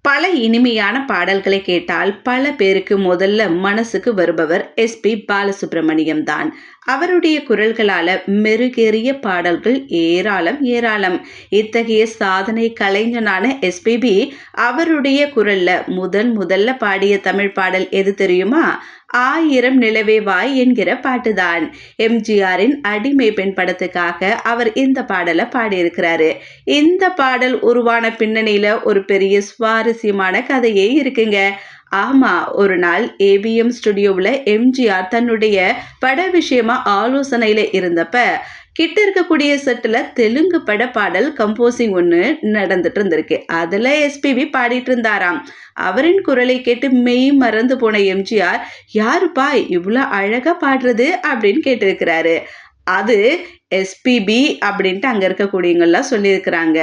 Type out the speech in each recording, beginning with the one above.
பல இனிமையான பாடல்களை கேட்டால் பல பேருக்கு முதல்ல மனசுக்கு வருபவர் எஸ்பி பாலசுப்ரமணியம் தான். அவருடைய குரல்களால மெருகேறிய பாடல்கள் ஏராளம் ஏராளம். இத்தகைய சாதனை கலைஞனான எஸ்பிபி அவருடைய குரல்ல முதன் முதல்ல பாடிய தமிழ் பாடல் எது தெரியுமா? ஆயிரம் நிலவே வாய் என்கிற பாட்டுதான். எம்ஜிஆரின் அடிமை பெண் படத்துக்காக அவர் இந்த பாடலை பாடியிருக்கிறாரு. இந்த பாடல் உருவான பின்னணியில ஒரு பெரிய சுவாரஸ்யமான கதையே இருக்குங்க. ஆமா ஒரு நாள் ஏபிஎம் ஸ்டுடியோவில் எம்ஜிஆர் தன்னுடைய பட விஷயமா ஆலோசனையில இருந்தப்ப கிட்ட இருக்கக்கூடிய செட்டில் தெலுங்கு பட பாடல் கம்போசிங் ஒன்று நடந்துட்டு இருந்திருக்கு. அதில் எஸ்பிபி பாடிட்டு இருந்தாராம். அவரின் குரலை கேட்டு மெய் மறந்து போன எம்ஜிஆர் யாருப்பா இவ்வளோ அழகாக பாடுறது? அப்படின்னு கேட்டிருக்கிறாரு. அது எஸ்பிபி அப்படின்ட்டு அங்கே இருக்கக்கூடியவங்கெல்லாம் சொல்லியிருக்கிறாங்க.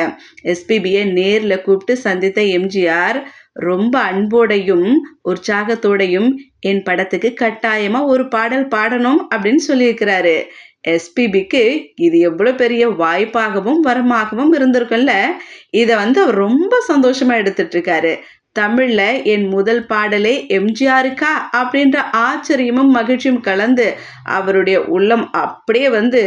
எஸ்பிபியை நேரில் கூப்பிட்டு சந்தித்த எம்ஜிஆர் ரொம்ப அன்போடையும் உற்சாகத்தோடையும் என் படத்துக்கு கட்டாயமாக ஒரு பாடல் பாடணும் அப்படின்னு சொல்லியிருக்கிறாரு. எஸ்பிபிக்கு இது எவ்வளோ பெரிய வாய்ப்பாகவும் வரமாகவும் இருந்திருக்கும்ல? இதை வந்து அவர் ரொம்ப சந்தோஷமாக எடுத்துட்ருக்காரு. தமிழில் என் முதல் பாடலே எம்ஜிஆருக்கா அப்படின்ற ஆச்சரியமும் மகிழ்ச்சியும் கலந்து அவருடைய உள்ளம் அப்படியே வந்து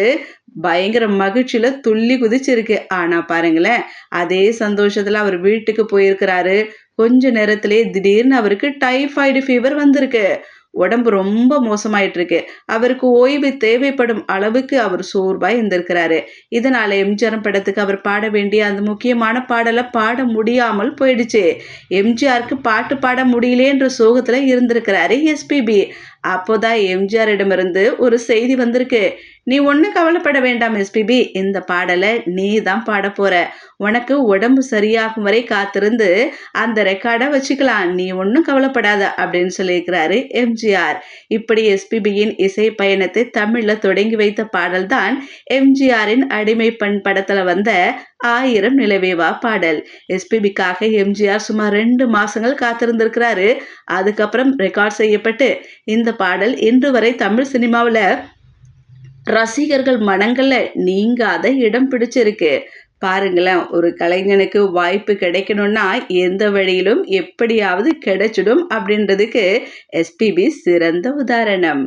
பயங்கர மகிழ்ச்சியில் துள்ளி குதிச்சிருக்கு. ஆனால் பாருங்களேன் அதே சந்தோஷத்தில் அவர் வீட்டுக்கு போயிருக்கிறாரு. கொஞ்ச நேரத்திலே திடீர்னு அவருக்கு டைஃபாய்டு ஃபீவர் வந்திருக்கு. உடம்பு ரொம்ப மோசமாயிட்டு இருக்கு அவருக்கு ஓய்வு தேவைப்படும் அளவுக்கு அவர் சோர்வாய் இருந்திருக்கிறாரு. இதனால எம்ஜிஆர் படத்துக்கு அவர் பாட வேண்டிய அந்த முக்கியமான பாடலை பாட முடியாமல் போயிடுச்சு. எம்ஜிஆருக்கு பாட்டு பாட முடியலேன்ற சோகத்துல இருந்திருக்கிறாரு எஸ்பிபி அப்போதான் எம்ஜிஆரிடமிருந்து ஒரு செய்தி வந்திருக்கு. நீ ஒன்றும் கவலைப்பட வேண்டாம் எஸ்பிபி இந்த பாடலை நீ தான் பாட போற. உனக்கு உடம்பு சரியாகும் வரை காத்திருந்து அந்த ரெக்கார்டை வச்சுக்கலாம். நீ ஒன்றும் கவலைப்படாத அப்படின்னு சொல்லியிருக்கிறாரு எம்ஜிஆர். இப்படி எஸ்பிபியின் இசை பயணத்தை தமிழில் தொடங்கி வைத்த பாடல் தான் எம்ஜிஆரின் அடிமை பண் படத்தில் வந்த ஆயிரம் நிலவேவா பாடல். எஸ்பிபிக்காக எம்ஜிஆர் சுமார் ரெண்டு மாசங்கள் காத்திருந்திருக்கிறாரு. அதுக்கப்புறம் ரெக்கார்ட் செய்யப்பட்டு இந்த பாடல் இன்று வரை தமிழ் சினிமாவில் ரசிகர்கள் மனங்களில் நீங்காத இடம் பிடிச்சிருக்கு. பாருங்களேன் ஒரு கலைஞனுக்கு வாய்ப்பு கிடைக்கணும்னா எந்த வழியிலும் எப்படியாவது கிடைச்சிடும் அப்படின்றதுக்கு எஸ்பிபி சிறந்த உதாரணம்.